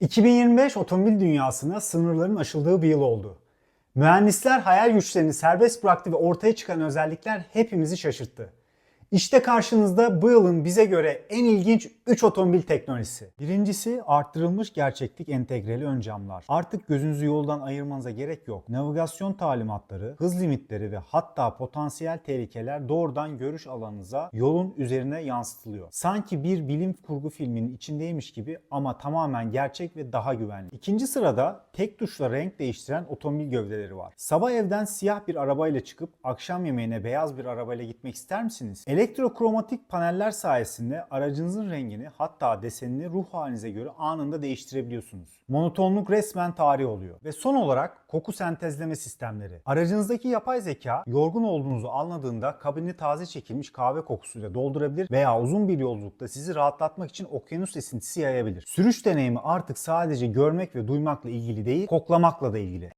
2025 otomobil dünyasına sınırların aşıldığı bir yıl oldu. Mühendisler hayal güçlerini serbest bıraktı ve ortaya çıkan özellikler hepimizi şaşırttı. İşte karşınızda bu yılın bize göre en ilginç 3 otomobil teknolojisi. Birincisi arttırılmış gerçeklik entegreli ön camlar. Artık gözünüzü yoldan ayırmanıza gerek yok. Navigasyon talimatları, hız limitleri ve hatta potansiyel tehlikeler doğrudan görüş alanınıza yolun üzerine yansıtılıyor. Sanki bir bilim kurgu filminin içindeymiş gibi ama tamamen gerçek ve daha güvenli. İkinci sırada tek tuşla renk değiştiren otomobil gövdeleri var. Sabah evden siyah bir arabayla çıkıp akşam yemeğine beyaz bir arabayla gitmek ister misiniz? Elektrokromatik paneller sayesinde aracınızın rengini hatta desenini ruh halinize göre anında değiştirebiliyorsunuz. Monotonluk resmen tarih oluyor. Ve son olarak koku sentezleme sistemleri. Aracınızdaki yapay zeka yorgun olduğunuzu anladığında kabini taze çekilmiş kahve kokusuyla doldurabilir veya uzun bir yolculukta sizi rahatlatmak için okyanus esintisi yayabilir. Sürüş deneyimi artık sadece görmek ve duymakla ilgili değil, koklamakla da ilgili.